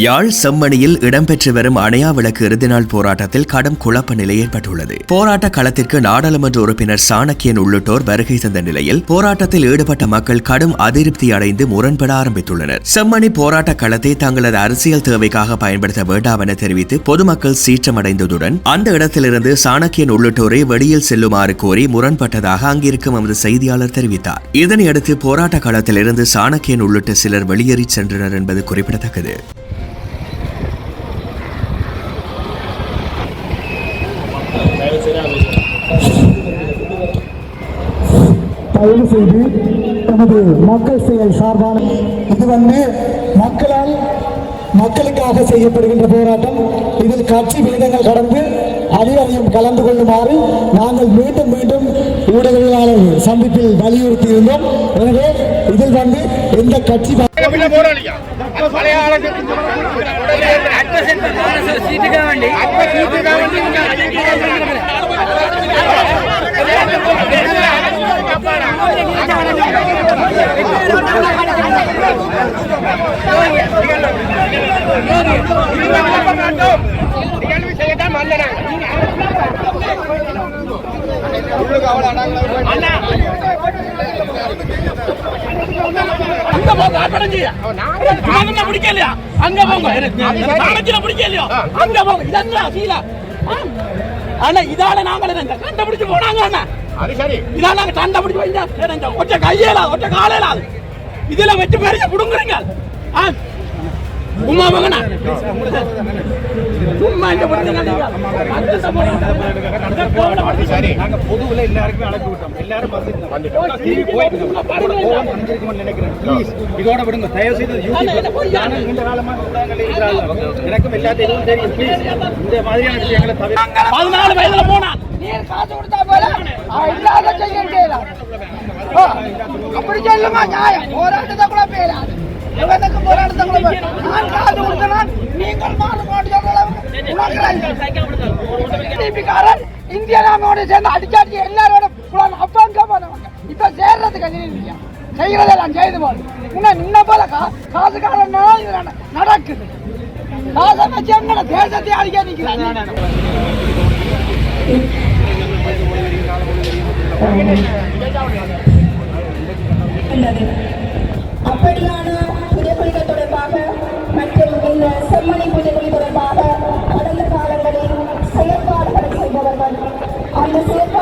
யாழ் செம்மணியில் இடம்பெற்று வரும் அணையா விளக்கு இறுதிநாள் போராட்டத்தில் கடும் குழப்ப நிலை ஏற்பட்டுள்ளது. போராட்ட களத்திற்கு நாடாளுமன்ற உறுப்பினர் சாணக்கியன் உள்ளிட்டோர் வருகை தந்த நிலையில் போராட்டத்தில் ஈடுபட்ட மக்கள் கடும் அதிருப்தி அடைந்து முரண்பட ஆரம்பித்துள்ளனர். செம்மணி போராட்ட களத்தை தங்களது அரசியல் தேவைக்காக பயன்படுத்த வேண்டாம் என தெரிவித்து பொதுமக்கள் சீற்றமடைந்ததுடன் அந்த இடத்திலிருந்து சாணக்கியன் உள்ளிட்டோரை வெளியில் செல்லுமாறு கோரி முரண்பட்டதாக அங்கிருக்கும் எமது செய்தியாளர் தெரிவித்தார். இதனையடுத்து போராட்ட களத்திலிருந்து சாணக்கியன் உள்ளிட்ட சிலர் வெளியேறி சென்றனர் என்பது குறிப்பிடத்தக்கது. தயவு செய்து நமது மக்கள் செயல் சார்பான இது வந்து மக்களால் மக்களுக்காக செய்யப்படுகின்ற போராட்டம். இதில் கட்சி விகிதங்கள் கடந்து அனைவரையும் கலந்து கொள்ளுமாறு நாங்கள் மீண்டும் மீண்டும் ஊடகவியலாளர் சந்திப்பில் வலியுறுத்தி இருந்தோம் எனவே இதில் வந்து எந்த கட்சி போராளியா நிகழ்வு செய்யத்தான் வந்தேன் அங்க போங்க ஆட்டடஞ்சி பிடிக்கலையா அங்க போங்க எனக்கு பிடிக்கலையோ அங்க போங்க இதெல்லாம் சீலா ஆனா இதால நாங்கள் என்ன கண்டுபிடிச்சு போனாங்க அண்ணா அது சரி இதால நாங்க கண்டுபிடிச்சு வைங்க ஒற்ற கையேலா ஒற்ற காலையிலாது இதுல வச்சு பெரிய புடுங்குறீங்க. ஆ? உமா மகனா? சும்மா இந்த பொதுவுல எல்லாருக்குமே அழைப்பு விட்டோம். எல்லாரும் நினைக்கிறேன். இதோட விடுங்க. தயவு செய்து நீண்ட காலமா எனக்கும் எல்லாத்தையும் தெரியும். ப்ளீஸ் இந்த மாதிரியான விஷயங்களை தவிர பதினாலு வயதுல போனான் நீர் காசு கொடுத்தா போல இல்லாத செய்ய அப்படி சொல்லுமா நியாயம் போராட்டத்தை கூட பேராது எவனுக்கு போராட்டத்தை கூட போய் நான் காது கொடுத்தனால் நீங்கள் மாறு மாட்டு டிபிக்காரன் இந்திய நாமோட சேர்ந்து அடிச்சாடி எல்லாரோட அப்பாங்க போனவங்க இப்ப சேர்றதுக்கு இல்லையா செய்யறதெல்லாம் செய்து போது இன்னும் நின்ன போல காசுக்காரன் நடக்குது காசை வச்சு எங்கட தேசத்தை அழிக்க நிற்கிறாங்க உள்ளது அப்படியான புதைக்குழிகள் தொடர்பாக மற்றும் இந்த செம்மணி புதைக்குழி தொடர்பாக கடந்த காலங்களில் செயற்பாடுகளை செய்பவர்கள் அந்த செயற்பாடு